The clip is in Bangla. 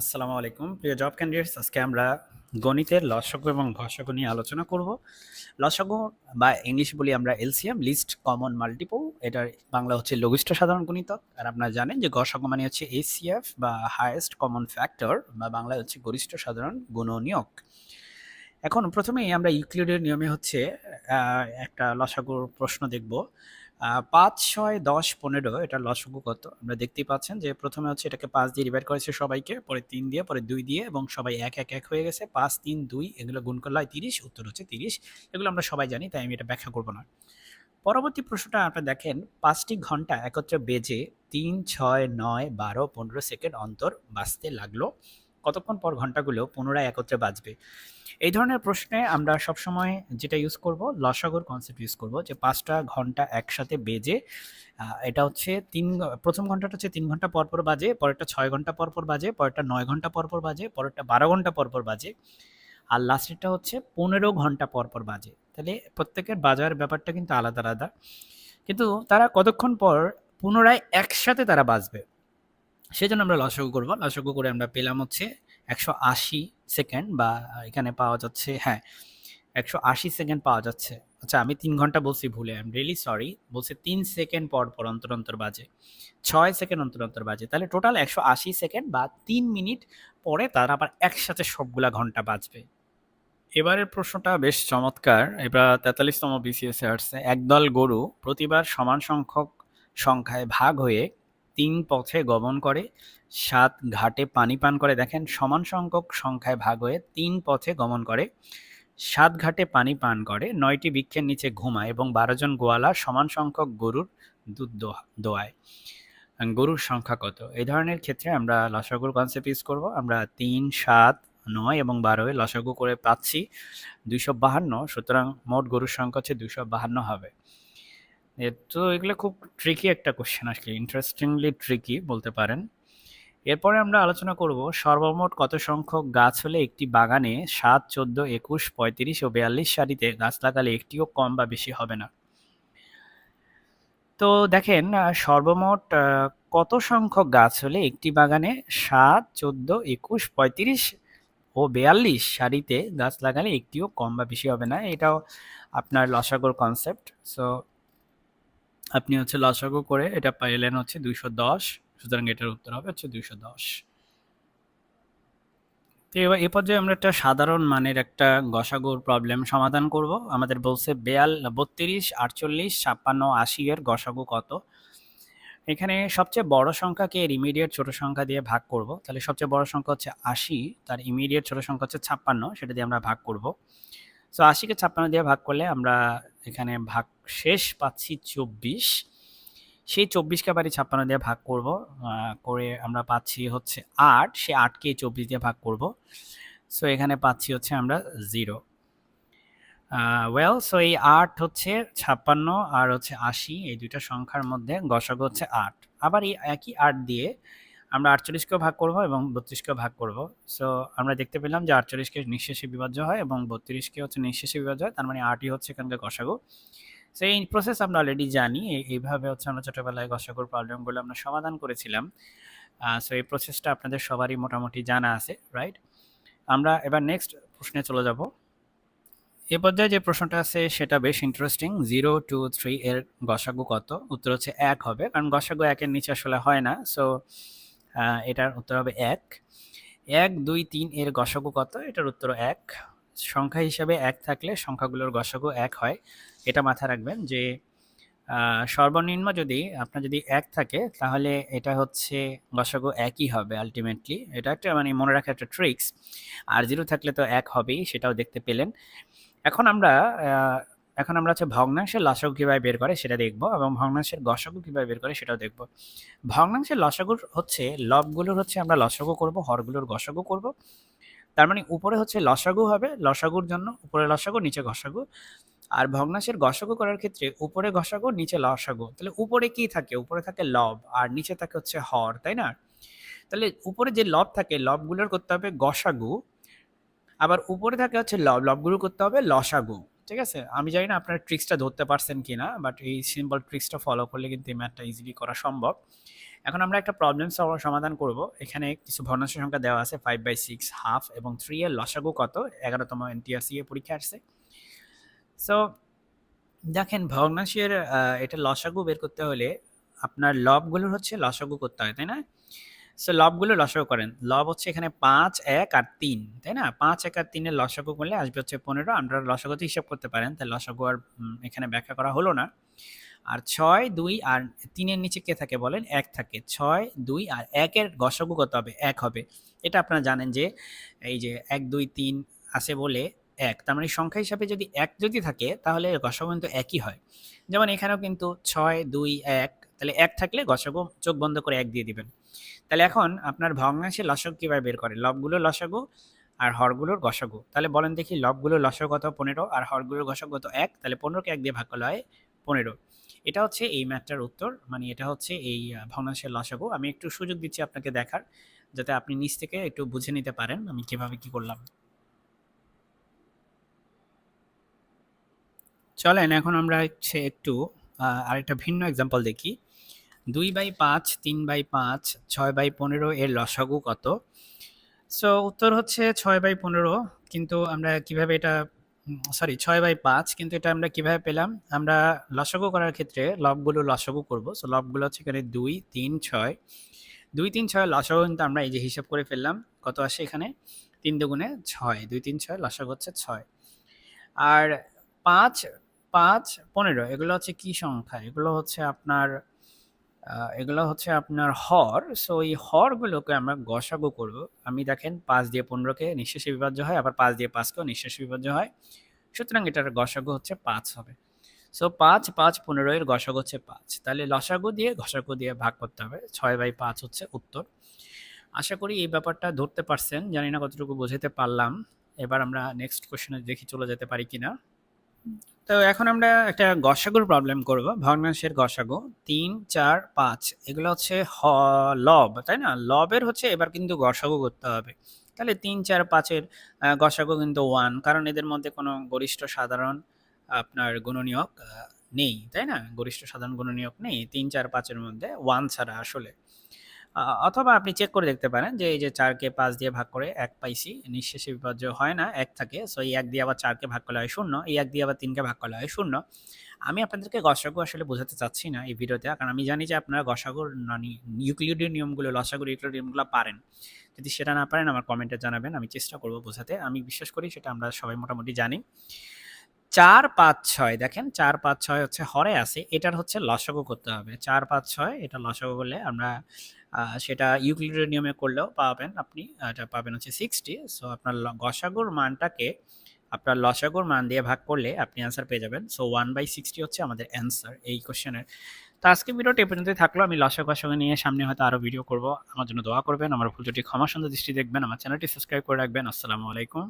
আসসালামু আলাইকুম। প্রিয় জব ক্যান্ডিডেটস আজকে আমরা গণিতের লসগু এবং ভসগু নিয়ে আলোচনা করব। লসগু বা ইংলিশ বলি আমরা এলসিএম, লিস্ট, কমন, মাল্টিপল। এটার বাংলা হচ্ছে লঘিষ্ঠ সাধারণ গুণিতক। আর আপনারা জানেন যে গসগু মানে হচ্ছে এসিএফ বা হায়েস্ট কমন ফ্যাক্টর বা বাংলায় হচ্ছে গরিষ্ঠ সাধারণ গুণনীয়ক। এখন প্রথমেই আমরা ইউক্লিডের নিয়মে হচ্ছে একটা লসাগুর প্রশ্ন দেখব। পাঁচ, ছয়, দশ, পনেরো এটা লসাগু কত? আমরা দেখতেই পাচ্ছেন যে প্রথমে হচ্ছে এটাকে পাঁচ দিয়ে ডিভাইড করেছে সবাইকে, পরে তিন দিয়ে, পরে দুই দিয়ে, এবং সবাই এক এক এক হয়ে গেছে। পাঁচ, তিন, দুই, এগুলো গুণ করলে হয় তিরিশ, উত্তর হচ্ছে তিরিশ, এগুলো আমরা সবাই জানি, তাই আমি এটা ব্যাখ্যা করব না। পরবর্তী প্রশ্নটা আপনারা দেখেন, পাঁচটি ঘণ্টা একত্রে বেজে তিন, ছয়, নয়, বারো, পনেরো সেকেন্ড অন্তর বাঁচতে লাগল। কতক্ষণ পর ঘন্টাগুলো পুনরায় একত্রে বাজবে? এই ধরনের প্রশ্নে আমরা সবসময় যেটা ইউজ করব, লসাগর কনসেপ্ট ইউজ করব, যে পাঁচটা ঘণ্টা একসাথে বেজে এটা হচ্ছে তিন প্রথম ঘন্টাটা হচ্ছে তিন ঘণ্টা পর পর বাজে, পরেরটা ছয় ঘণ্টা পর পর বাজে, পরেরটা নয় ঘণ্টা পর পর বাজে, পরেরটা বারো ঘণ্টা পর পর বাজে, আর লাস্টেরটা হচ্ছে পনেরো ঘণ্টা পর পর বাজে। তাহলে প্রত্যেকের বাজার ব্যাপারটা কিন্তু আলাদা আলাদা। কিন্তু তারা কতক্ষণ পর পুনরায় একসাথে তারা বাজবে? সেজন্য আমরা লসাগু করব। লসাগু করে আমরা পেলাম হচ্ছে একশো আশি সেকেন্ড বা এখানে পাওয়া যাচ্ছে হ্যাঁ একশো আশি সেকেন্ড পাওয়া যাচ্ছে। আচ্ছা আমি তিন ঘণ্টা বলছি ভুলে আই এম রিয়েলি সরি বলছে তিন সেকেন্ড পর পর অন্তর অন্তর বাজে, ছয় সেকেন্ড অন্তর অন্তর বাজে। তাহলে টোটাল একশো আশি সেকেন্ড বা তিন মিনিট পরে তার আবার একসাথে সবগুলা ঘণ্টা বাজবে। এবারের প্রশ্নটা বেশ চমৎকার। এবার তেতাল্লিশতম বিসিএস আসছে, একদল গরু প্রতিবার সমান সংখ্যক সংখ্যায় ভাগ হয়ে তিন পথে গমন করে, সাত ঘাটে পানি পান করে। দেখেন, সমান সংখ্যক সংখ্যায় ভাগ হয়ে তিন পথে গমন করে, সাত ঘাটে পানি পান করে, নয়টি বৃক্ষের নিচে ঘুমায় এবং বারো জন গোয়ালা সমান সংখ্যক গরুর দুধ দোয়া- দোয়ায়। গরুর সংখ্যা কত? এই ধরনের ক্ষেত্রে আমরা লসাগুর কনসেপ্ট ইউজ করব। আমরা তিন, সাত, নয় এবং বারোয় লসাগু করে পাচ্ছি দুইশো বাহান্ন, সুতরাং মোট গরুর সংখ্যা হচ্ছে দুইশো বাহান্ন হবে। তো এগুলো খুব ট্রিকি একটা কোশ্চেন আসলে ইন্টারেস্টিংলি ট্রিকি বলতে পারেন। এরপরে আমরা আলোচনা করব সর্বমোট কত সংখ্যক গাছ হলে একটি বাগানে সাত, চোদ্দ, একুশ, পঁয়ত্রিশ ও বিয়াল্লিশ সারিতে গাছ লাগালে একটিও কম বা বেশি হবে না? তো দেখেন সর্বমোট কত সংখ্যক গাছ হলে একটি বাগানে সাত, চোদ্দ, একুশ, পঁয়ত্রিশ ও বেয়াল্লিশ সারিতে গাছ লাগালে একটিও কম বা বেশি হবে না? এটাও আপনার লসাগর কনসেপ্ট সো আপনি হচ্ছে লসাগু করে এটা পাইলেন হচ্ছে দুইশো দশ, সুতরাং এটার উত্তর হবে হচ্ছে দুইশো দশ। তো এবার এ পর্যায়ে আমরা একটা সাধারণ মানের একটা গসাগুর প্রবলেম সমাধান করব। আমাদের বলছে বেয়াল, বত্রিশ, আটচল্লিশ, ছাপ্পান্ন, আশি এর গসাগু কত? এখানে সবচেয়ে বড় সংখ্যাকে এর ইমিডিয়েট ছোট সংখ্যা দিয়ে ভাগ করব। তাহলে সবচেয়ে বড় সংখ্যা হচ্ছে আশি, তার ইমিডিয়েট ছোট সংখ্যা হচ্ছে ছাপ্পান্ন, সেটা দিয়ে আমরা ভাগ করব। সো আশিকে ছাপ্পান্ন দিয়ে ভাগ করলে আমরা এখানে ভাগ শেষ পাচ্ছি চব্বিশ। সেই চব্বিশকে আবার ছাপ্পান্ন দিয়ে ভাগ করব করে আমরা পাচ্ছি হচ্ছে আট। সে আটকে চব্বিশ দিয়ে ভাগ করব। সো এখানে পাচ্ছি হচ্ছে আমরা জিরো। ওয়েল সো এই আট হচ্ছে ছাপ্পান্ন আর হচ্ছে আশি। এই দুইটা সংখ্যার মধ্যে গসাগু হচ্ছে আট। আবার এই একই আট দিয়ে আমরা আটচল্লিশকেও ভাগ করব এবং বত্রিশকেও ভাগ করব। সো আমরা দেখতে পেলাম যে আটচল্লিশকে নিঃশেষে বিভাজ্য হয় এবং বত্রিশকে হচ্ছে নিঃশেষে বিভাজ্য হয়, তার মানে আটই হচ্ছে এখানকার গসাগু সো এই প্রসেস আমরা অলরেডি জানি এইভাবে হচ্ছে আমরা ছোটোবেলায় গসাগুর প্রবলেমগুলো আমরা সমাধান করেছিলাম। সো এই প্রসেসটা আপনাদের সবারই মোটামুটি জানা আছে রাইট আমরা এবার নেক্সট প্রশ্নে চলে যাব। এ পর্যায়ে যে প্রশ্নটা আছে, সেটা বেশ ইন্টারেস্টিং জিরো টু থ্রি এর গসাগু কত? উত্তর হচ্ছে এক হবে, কারণ গসাগু একের নিচে আসলে হয় না। সো এটার উত্তর হবে এক। এক, দুই, তিন, এর গসাগু কত? এটার উত্তর এক। সংখ্যা হিসাবে এক থাকলে সংখ্যাগুলোর গসাগু এক হয়। এটা মাথায় রাখবেন যে সর্বনিম্ন যদি আপনার যদি এক থাকে, তাহলে এটা হচ্ছে গসাগু একই হবে আলটিমেটলি এটা একটা মানে মনে রাখা একটা ট্রিক্স আর জিরো থাকলে তো এক হবেই, সেটাও দেখতে পেলেন। এখন আমরা এখন আমরা হচ্ছে ভগ্নাংশের লসাগু কীভাবে বের করে সেটা দেখব এবং ভগ্নাংশের গসাগু কীভাবে বের করে সেটাও দেখব। ভগ্নাংশের লসাগুর হচ্ছে লবগুলোর হচ্ছে আমরা লসাগু করব, হরগুলোর গসাগু করব। তার মানে উপরে হচ্ছে লসাগু হবে, লসাগুর জন্য উপরে লসাগু, নিচে গসাগু। আর ভগ্নাংশের গসাগু করার ক্ষেত্রে উপরে গসাগু, নিচে লসাগু। তাহলে উপরে কি থাকে? উপরে থাকে লব আর নিচে থাকে হচ্ছে হর, তাই না? তাহলে উপরে যে লব থাকে, লবগুলোর করতে হবে গসাগু। আবার উপরে থাকে হচ্ছে লব, লবগুলো করতে হবে লসাগু। ঠিক আছে? আমি জানি না আপনার ট্রিক্সটা ধরতে পারছেন কিনা বাট এই সিম্পল ট্রিক্সটা ফলো করলে কিন্তু এই ম্যাথটা ইজিলি করা সম্ভব। এখন আমরা একটা প্রবলেম সমাধান করব। এখানে কিছু ভগ্নাংশ সংখ্যা দেওয়া আছে ফাইভ বাই সিক্স হাফ এবং থ্রি এর লসাগু কত? এগারোতম এনটিআরসি এ পরীক্ষা আসছে। সো দেখেন ভগ্নাংশের এটা লসাগু বের করতে হলে আপনার লবগুলোর হচ্ছে লসাগু করতে হয়, তাই না? সো লবগুলো লসাগু করেন। লব হচ্ছে এখানে পাঁচ, এক আর তিন, তাই না? পাঁচ, এক আর তিনের লসাগু করলে আসবে হচ্ছে পনেরো। আমরা লসাগুতে হিসাব করতে পারেন তাই লসাগু আর এখানে ব্যাখ্যা করা হলো না। আর ছয়, দুই আর তিনের নিচে কে থাকে বলেন? এক থাকে। ছয়, দুই আর একের গসাগু কত হবে? এক হবে। এটা আপনারা জানেন যে, এই যে এক, দুই, তিন আছে বলে এক। তার মানে সংখ্যা হিসাবে যদি এক যদি থাকে, তাহলে গসাগু কিন্তু একই হয়। যেমন এখানেও কিন্তু ছয়, দুই, এক, তাহলে এক থাকলে গসাগু চোখ বন্ধ করে এক দিয়ে দিবেন। তাহলে এখন আপনার ভগ্নাংশের লসক কীভাবে বের করে? লবগুলো লসাগু আর হরগুলোর গসাগু। তাহলে বলেন দেখি লবগুলোর লসাগু কত? পনেরো। আর হরগুলোর গসাগু কত? এক। তাহলে পনেরোকে এক দিয়ে ভাগ করলে হয় পনেরো। এটা হচ্ছে এই ম্যাথটার উত্তর। মানে এটা হচ্ছে এই ভগ্নাংশের লসাগু। আমি একটু সুযোগ দিচ্ছি আপনাকে দেখার, যাতে আপনি নিচ থেকে একটু বুঝে নিতে পারেন আমি কীভাবে কি করলাম। চলেন এখন আমরা হচ্ছে একটু আরেকটা ভিন্ন এক্সাম্পল দেখি। দুই বাই পাঁচ, তিন বাই পাঁচ, ছয় বাই পনেরো এর লসাগু কত? সো উত্তর হচ্ছে ছয় বাই পনেরো, কিন্তু আমরা কীভাবে এটা সরি ছয় বাই পাঁচ, কিন্তু এটা আমরা কীভাবে পেলাম? আমরা লসাগু করার ক্ষেত্রে লবগুলো লসাগু করব। সো লবগুলো হচ্ছে এখানে দুই, তিন, ছয়। দুই, তিন ছয় লসাগু কিন্তু আমরা এই যে হিসাব করে ফেললাম, কত আসে এখানে? তিন দুগুণে ছয়, দুই, তিন ছয় লসাগু হচ্ছে ছয়। আর পাঁচ পাঁচ, পনেরো, এগুলো হচ্ছে কি সংখ্যা? এগুলো হচ্ছে আপনার এগুলো হচ্ছে আপনার হর। সো এই হরগুলোকে আমরা গসাগু করব। আমি দেখেন পাঁচ দিয়ে পনেরোকে নিঃশেষে বিভাজ্য হয়, আবার পাঁচ দিয়ে পাঁচকেও নিঃশেষে বিভাজ্য হয়। সুতরাং এটার গসাগু হচ্ছে পাঁচ হবে। সো পাঁচ পাঁচ, পনেরো এর গসাগু হচ্ছে পাঁচ। তাহলে লসাগু দিয়ে ঘষাগু দিয়ে ভাগ করতে হবে। ছয় বাই পাঁচ হচ্ছে উত্তর। আশা করি এই ব্যাপারটা ধরতে পারছেন। জানি না কতটুকু বোঝাতে পারলাম। এবার আমরা নেক্সট কোশ্চেনে দেখি চলে যেতে পারি কিনা। তো এখন আমরা একটা গসাগুর প্রবলেম করব। ভগ্নাংশের গসাগু তিন, চার, পাঁচ, এগুলো হচ্ছে হ, লব, তাই না? লবের হচ্ছে এবার কিন্তু গসাগু করতে হবে। তাহলে তিন, চার, পাঁচের গসাগু কিন্তু ওয়ান কারণ এদের মধ্যে কোনো গরিষ্ঠ সাধারণ আপনার গুণনীয়ক নেই, তাই না? গরিষ্ঠ সাধারণ গুণনীয়ক নেই। তিন, চার, পাঁচের মধ্যে ওয়ান ছাড়া আসলে। অথবা আপনি চেক করে দেখতে পারেন যে এই যে চারকে পাঁচ দিয়ে ভাগ করে এক পাইছি, নিঃশেষে বিভাজ্য হয় না, এক থাকে। সো এই এক দিয়ে আবার চারকে ভাগ করলে হয় শূন্য, এই এক দিয়ে আবার তিনকে ভাগ করলে হয় শূন্য। আমি আপনাদেরকে গসাগু আসলে বোঝাতে চাচ্ছি না এই ভিডিওতে কারণ আমি জানি যে আপনারা গসাগুর ইউক্লিডীয় নিয়মগুলো, লসাগুর ইউক্লিডীয় নিয়মগুলো পারেন। যদি সেটা না পারেন, আমার কমেন্টে জানাবেন, আমি চেষ্টা করব বোঝাতে। আমি বিশ্বাস করি সেটা আমরা সবাই মোটামুটি জানি। চার পাঁচ ছয়, দেখেন চার পাঁচ ছয় হচ্ছে হরে আছে, এটার হচ্ছে লসাগু করতে হবে। চার পাঁচ ছয়, এটা লসাগু করলে আমরা সেটা ইউক্লিডের নিয়মে করলেও পাবেন আপনি এটা পাবেন হচ্ছে সিক্সটি সো আপনার গসাগুর মানটাকে আপনার লসাগুর মান দিয়ে ভাগ করলে আপনি অ্যান্সার পেয়ে যাবেন। সো ওয়ান বাই সিক্সটি হচ্ছে আমাদের অ্যান্সার এই কোশ্চেনের তো আজকে ভিডিওটি এ পর্যন্তই থাকল, আমি লসাগু গসাগু নিয়ে সামনে হয়তো আরও ভিডিও করব। আমার জন্য দোয়া করবেন, আমার ভুল ত্রুটি ক্ষমা সুন্দর দৃষ্টি দেখবেন, আমার চ্যানেলটি সাবস্ক্রাইব করে রাখবেন। আসসালামু আলাইকুম।